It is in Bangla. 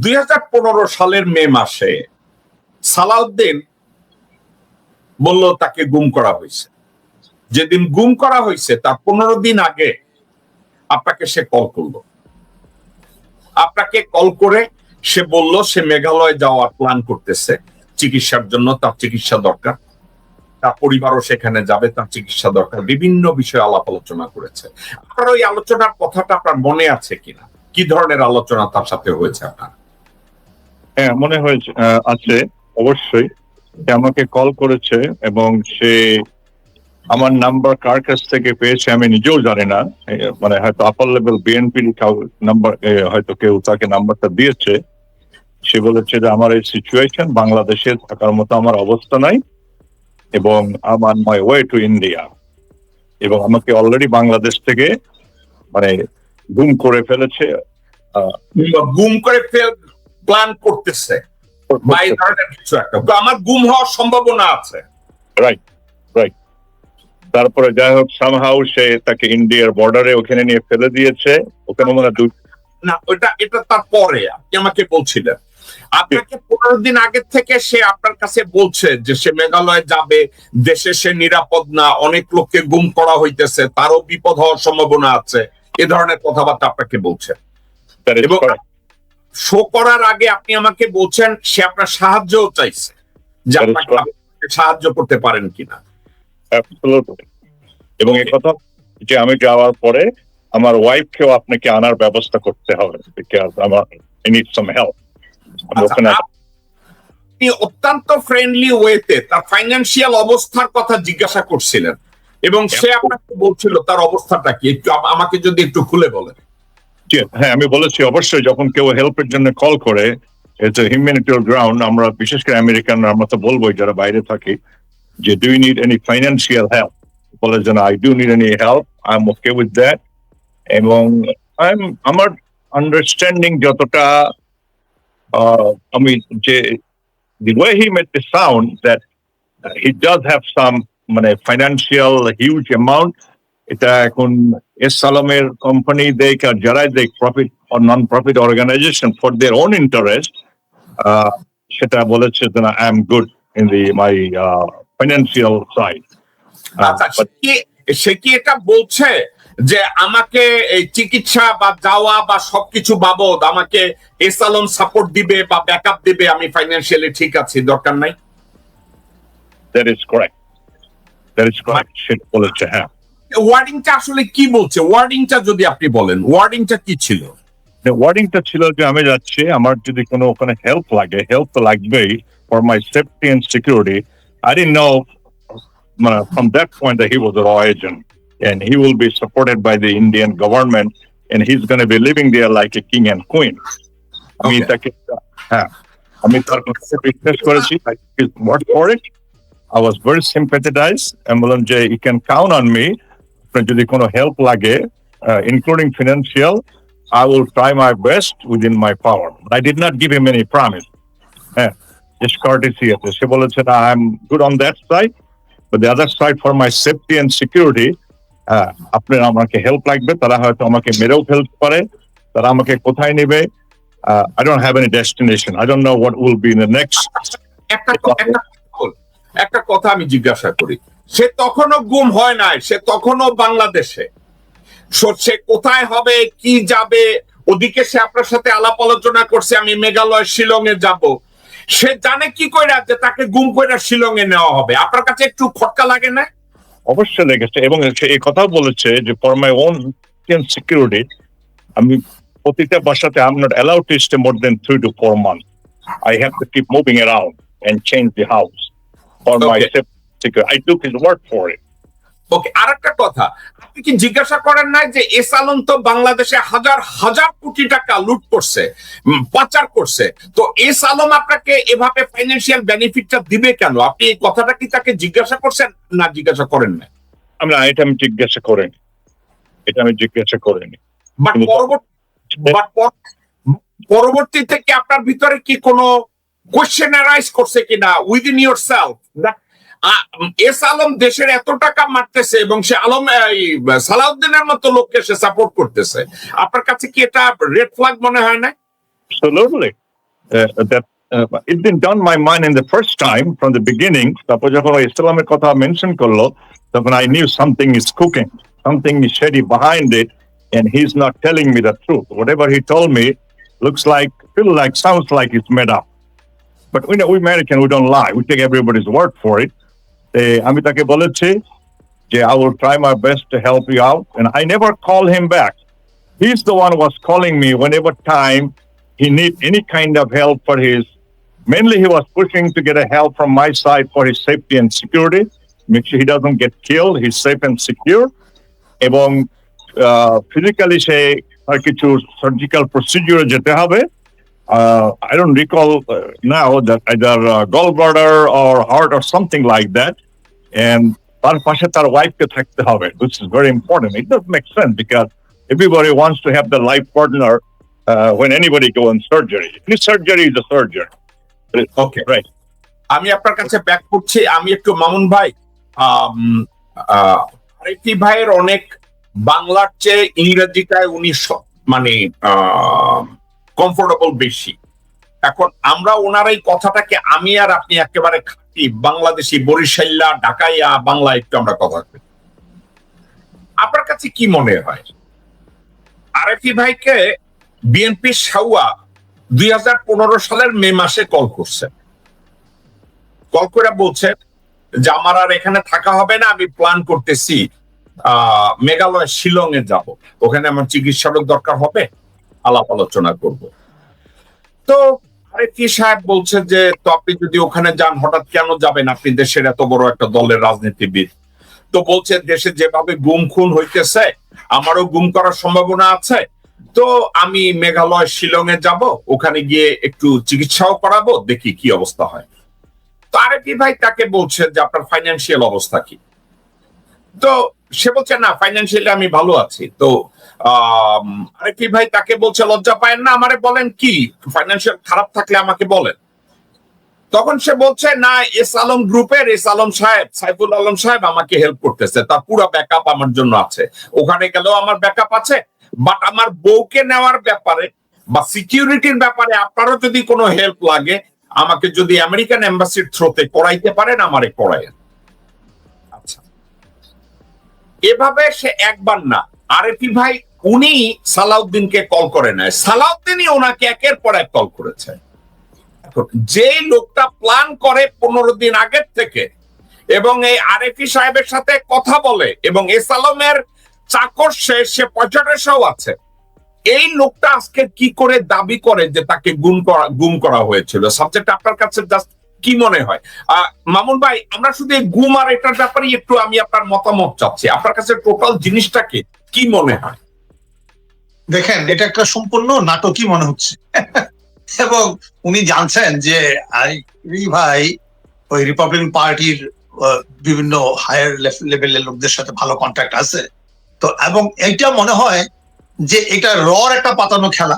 দুই হাজার পনেরো সালের মে মাসে সালাউদ্দিন বলল, তাকে গুম করা হয়েছে। যেদিন গুম করা হয়েছে, তার পনেরো দিন আগে আপনাকে সে কল করল। আপনাকে কল করে সে বলল, সে মেঘালয় যাওয়ার প্ল্যান করতেছে। চিকিৎসার জন্য তার চিকিৎসা দরকার। তার পরিবারও সেখানে যাবে, তার চিকিৎসা দরকার। বিভিন্ন বিষয়ে আলাপ আলোচনা করেছে। আপনার ওই আলোচনার কথাটা আপনার মনে আছে কিনা? কি ধরনের আলোচনা তার সাথে হয়েছে আপনার? হ্যাঁ মনে হয়েছে আছে, অবশ্যই। আমাকে কল করেছে এবং সে আমার নাম্বার কার কাছ থেকে পেয়েছে আমি নিজেও জানি না। মানে হয়তো আপার লেভেল বিএনপি নাম্বার হয়তো কেউ তাকে নাম্বারটা দিয়েছে। সে বলেছে যে আমার এই সিচুয়েশন বাংলাদেশে থাকার মতো আমার অবস্থা নাই এবং আমার মাই ওয়ে টু ইন্ডিয়া এবং আমাকে অলরেডি বাংলাদেশ থেকে মানে গুম করে ফেলেছে। গুম করে প্ল্যান করতেছে বা এই ধরনের কিছু একটা। আমার গুম হওয়ার সম্ভাবনা আছে। রাইট রাইট তারপরে যাই হোক সামহাউ সে তাকে ইন্ডিয়ার বর্ডারে ওখানে নিয়ে ফেলে দিয়েছে। ওখানে মনে হয় না ওটা এটা তারপরে আপনি আমাকে বলছিলেন। আপনাকে পনেরো দিন আগে থেকে সে আপনার কাছে বলছে যে সে মেঘালয় যাবে দেশে সে নিরাপদ না অনেক লোককে গুম করা হইতেছে তারও বিপদ হওয়ার সম্ভাবনা আছে। এ ধরনের কথাবার্তা আপনাকে বলছে। এবং. শো করার আগে আপনি আমাকে বলছেন সে আপনার সাহায্যও চাইছে যে আপনাকে সাহায্য করতে পারেন কিনা। এবং এই কথা যে আমি যাওয়ার পরে আমার ওয়াইফকেও আপনাকে আনার ব্যবস্থা করতে হবে বিকজ আমার আই নিড সাম হেল্প আপনি অত্যন্ত ফ্রেন্ডলি ওয়েতে তার ফাইন্যান্সিয়াল অবস্থার কথা জিজ্ঞাসা করছিলেন এবং সে আপনাকে বলছিল তার অবস্থাটা কি? একটু আমাকে যদি একটু খুলে বলেন। হ্যাঁ আমি বলেছি, অবশ্যই যখন কেউ হেল্পের জন্য কল করে ইটস হিউম্যানিটারিয়ান গ্রাউন্ড আমরা বিশেষ করে আমেরিকান আমরা তো বলবোই যারা বাইরে থাকি, যে do you need any financial help বলে যেন I do need any help I am okay with that এবং আই এম আমার আন্ডারস্ট্যান্ডিং যতটা আমি যে, the way he made the sound that he does have some মানে ফাইন্যান্সিয়াল হিউজ অ্যামাউন্ট এটা এখন এস সালামের কোম্পানি দেখ আর যারাই দেখ profit or non profit organization for their own interest সেটা বলেছে যে I am good in the my financial side সে কি এটা বলছে যে আমাকে এই চিকিৎসা বা যাওয়া বা সবকিছু বাবদ আমাকে এসালন সাপোর্ট দিবে বা ব্যাকআপ দিবে আমি ফাইন্যান্সিয়ালি ঠিক আছি দরকার নাই? That is correct that is correct সেটা বলেছে হ্যাঁ। ওয়ার্ডিংটা আসলে কি বলছে ওয়ার্ডিংটা যদি আপনি বলেন ওয়ার্ডিংটা কি ছিল ওয়ার্ডিংটা ছিল যে আমি যাচ্ছি আমার যদি কোনো ওখানে হেল্প লাগে হেল্প তো লাগবেই for my safety and security I didn't know that point that he was a raw agent and he will be supported by the Indian government and he's going to be living there like a king and queen. আমি তাকে হ্যাঁ আমি তার কাছে বিশ্বাস করেছি word for it. I was very sympathized and বললাম যে you can count on me আপনার যদি কোনো হেল্প লাগে including financial I will try my best within my power. But I did not give him any promise. হ্যাঁ আছে সে বলেছে না I am good on that side but the other side for my safety and security ah, আপনার আমাকে হেল্প লাগবে তারা হয়তো আমাকে মেরেও ফেলতে পারে তারা আমাকে কোথায় নেবে I don't have any destination I don't know what will be in the next একটা একটা কথা আমি জিজ্ঞাসা করি সে তখনও গুম হয় নাই সে তখনও বাংলাদেশে। সো- কোথায় হবে কি যাবে ওদিকে সে আপনার সাথে আলাপ আলোচনা করছে আমি মেঘালয় শিলং এ যাব। সে জানে কি কইরা যে তাকে গুম কইরা শিলং এ নেওয়া হবে। আপনার কাছে একটু খটকা লাগে না? অবশ্যই লেগেছে এবং সে এই কথাও বলেছে যে ফর মাই ওন সিকিউরিটি আমি প্রতিটা বাসাতে I am not allowed to stay more than three to four month I have to keep moving around and change the house for my Okay. Security I took his word for it okay আর একটা কথা। আপনি কি জিজ্ঞাসা করেন নাই যে এস আলম তো বাংলাদেশে হাজার হাজার কোটি টাকা লুট করছে পাচার করছে? তো এস আলম আপনাকে এভাবে ফাইন্যান্সিয়াল বেনিফিটটা দিবে কেন? আপনি এই কথাটা কি তাকে জিজ্ঞাসা করছেন না জিজ্ঞাসা করেন না আমি না এটা আমি জিজ্ঞাসা করিনি। এটা আমি জিজ্ঞাসা করিনি। বাট পরবর্তীতে কি আপনার ভিতরে কি কোনো কোয়েশ্চেন অ্যারাইজ করছে কিনা within yourself S Alam দেশের এত টাকা মারতেছে এবং সে আলম সালাউদ্দিনের মতো লোককে সে সাপোর্ট করতেছে আপনার কাছে কি এটা রেড ফ্ল্যাগ মনে হয় না uh, uh, it didn't down my mind in the first time from the beginning. তারপর যখন ইসলামের কথা মেনশন করল তখন I knew something is cooking, something is shady behind it, and he's not telling me the truth. Whatever he told me looks like, feel like, sounds like it's made up. But we know we American, we don't lie. We take everybody's word for it. Eh, আমি তাকে বলেছি যে I will try my best to help you out, and I never call him back. He's the one who was calling me whenever time he need any kind of help for his. Mainly, he was pushing to get a help from my side for his safety and security. Make sure he doesn't get killed. He's safe and secure. এবং ফিজিক্যালি সে আর কিছু সার্জিক্যাল প্রসিডিউরে যেতে হবে uh, I don't recall uh, now that either uh, gallbladder or heart or something like that. And তার পাশে তার ওয়াইফকে থাকতে হবে which is very important. It does make sense because everybody wants to have the life partner uh, when anybody go in surgery. Any surgery is a surgery. Okay Right. আমি আপনার কাছে ব্যাক করছি আমি একটু মামুন ভাই আরেকটি ভাইয়ের অনেক বাংলার চেয়ে ইংরেজিটায় উনি মানে কমফোর্টেবল বেশি এখন আমরা ওনার এই কথাটাকে আমি আর আপনি একেবারে খাঁটি বাংলাদেশি বরিশাল্লা, ঢাকাইয়া, বাংলা একটু আমরা কথা আপনার কাছে কি মনে হয়? আরেফি ভাইকে বিএনপি সাউয়া দুই সালের মে মাসে কল করছে। কল করে বলছেন যে আমার আর এখানে থাকা হবে না, আমি প্ল্যান করতেছি মেঘালয় শিলং এ যাব। ওখানে আমার চিকিৎসারও দরকার হবে, আলাপ আলোচনা করব। তো সাহেব বলছে যে, তো আপনি যদি ওখানে যান, হঠাৎ কেন যাবেন? আপনি দেশের এত বড় একটা দলের রাজনীতিবিদ। তো বলছে, দেশে যেভাবে গুম খুন হইতেছে, আমারও গুম করার সম্ভাবনা আছে। তো আমি মেঘালয় শিলং এ যাব, ওখানে গিয়ে একটু চিকিৎসাও করাবো, দেখি কি অবস্থা হয়। তো আরেকটি ভাই তাকে বলছে যে, আপনার ফাইন্যান্সিয়াল অবস্থা কি? তো সে বলছে, না ফাইন্যান্সিয়ালি আমি ভালো আছি। তো আরেকটি ভাই তাকে বলছে, লজ্জা পায়েন না, আমারে বলেন কি? ফাইন্যান্সিয়াল খারাপ থাকলে আমাকে বলেন। তখন সে বলছে, না, এস আলম গ্রুপের, এস আলম সাহেব, সাইফুল আলম সাহেব আমাকে হেল্প করতেছে। তার পুরো ব্যাকআপ আমার জন্য আছে। ওখানে গেলেও আমার ব্যাকআপ আছে বাট আমার বউকে নেওয়ার ব্যাপারে বা সিকিউরিটির ব্যাপারে আপনারও যদি কোনো হেল্প লাগে, আমাকে যদি আমেরিকান এম্বাসির থ্রোতে করাইতে পারেন, আমারে করাইয়েন। এভাবে সে একবার না। আরেফি ভাই, উনি সালাউদ্দিনকে কল করে নেয়। সালাউদ্দিনই ওনাকে একের পর এক কল করেছে। যে লোকটা প্ল্যান করে পনেরো দিন আগের থেকে এবং এই আরেফি সাহেবের সাথে কথা বলে এবং এস আলমের চাকর সে সে পঁয়ষট্টিশও আছে, এই লোকটা আজকে কি করে দাবি করে যে তাকে গুম করা গুম করা হয়েছিল? সাবজেক্ট আপনার কাছে জাস্ট কি মনে হয়? মামুন ভাই, আমরা শুধু গুম আর এটার ব্যাপারে একটু আমি আপনার মতামত চাচ্ছি। আপনার কাছে টোটাল জিনিসটাকে কি মনে হয়? দেখেন, এটা একটা সম্পূর্ণ নাটকই মনে হচ্ছে। এবং উনি জানছেন যে ভাই, ওই রিপাবলিকান পার্টির বিভিন্ন হায়ার লেভেলের লোকদের সাথে ভালো কন্ট্যাক্ট আছে। তো, এবং এটা মনে হয় যে, এটা রর একটা পাতানো খেলা।